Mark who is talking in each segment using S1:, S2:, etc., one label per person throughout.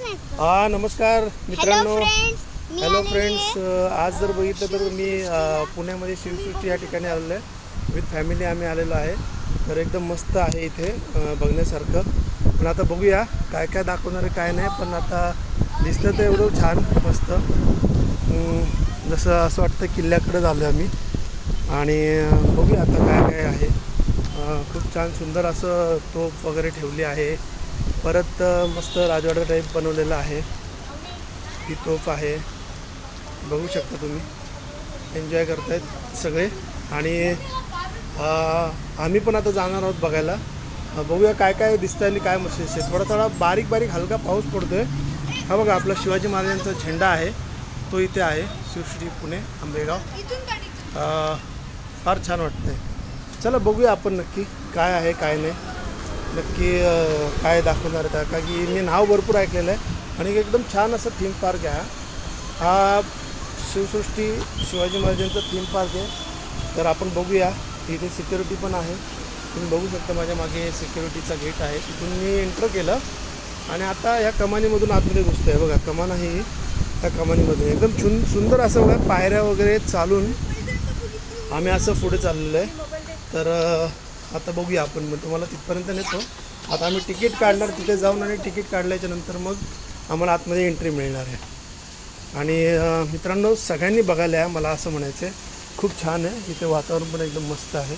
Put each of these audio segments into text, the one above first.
S1: हा नमस्कार
S2: हॅलो
S1: मित्रांनो हॅलो फ्रेंड्स. आज जर बघितलं तर मी पुण्यामध्ये शिवसृष्टी या ठिकाणी आलेलो आहे. विथ फॅमिली आम्ही आलेलो आहे. तर एकदम मस्त आहे इथे बघण्यासारखं. पण आता बघूया काय काय दाखवणार आहे काय नाही. पण आता दिसतं तर एवढं छान मस्त. जसं असं वाटतं किल्ल्याकडे झालो आम्ही. आणि बघूया आता काय काय आहे. खूप छान सुंदर असं तोफ वगैरे ठेवली आहे. परत मस्त राजवाडा टाईप बनवलेलं आहे. ही तोफ आहे. बघू शकता तुम्ही. एन्जॉय करतायत सगळे. आणि आम्ही पण आता जाणार आहोत बघायला. बघूया काय काय दिसतं आणि काय मशीस आहे थोडा थोडा बारीक बारीक हलका पाऊस पडतोय. हा बघा आपला शिवाजी महाराजांचा झेंडा आहे. तो इथे आहे शिवश्री पुणे आंबेगाव. फार छान वाटतंय. चला बघूया आपण नक्की काय आहे काय नाही. नक्की काय दाखवणार आहे का की मी नाव भरपूर ऐकलेलं आहे. आणि एकदम छान असं थीम पार्क आहे हा. शिवसृष्टी शिवाजी महाराजांचा थीम पार्क आहे. तर आपण बघूया. इथे सिक्युरिटी पण आहे. तुम्ही बघू शकता माझ्या मागे सिक्युरिटीचा गेट आहे. तिथून मी एंटर केलं. आणि आता ह्या कमानीमधून आतमध्ये घुसतो आहे बघा कमान आहे त्या कमानीमध्ये. एकदम छुन सुंदर असं बघा पायऱ्या वगैरे चालून आम्ही असं पुढे चाललेलो आहे. तर आता बघूया आपण. मग तुम्हाला तिथपर्यंत नेतो. आता आम्ही तिकीट काढणार तिथे जाऊन आणि तिकीट काढल्याच्या नंतर मग आम्हाला आतमध्ये एंट्री मिळणार आहे. आणि मित्रांनो सगळ्यांनी बघायला आहे मला असं म्हणायचं आहे. खूप छान आहे. इथे वातावरण पण एकदम मस्त आहे.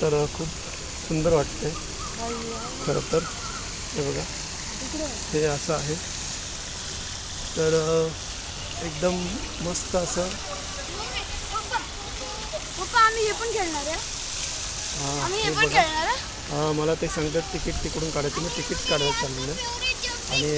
S1: तर खूप सुंदर वाटते खरं तर. हे बघा. हे असं आहे. तर एकदम मस्त असं.
S2: आम्ही हे पण खेळणार आहे. आम्ही हे पण खेळणार
S1: मला ते सांगतात तिकीट तिकडून काढायचं मी तिकीट काढायला चाललेलं. आहे आणि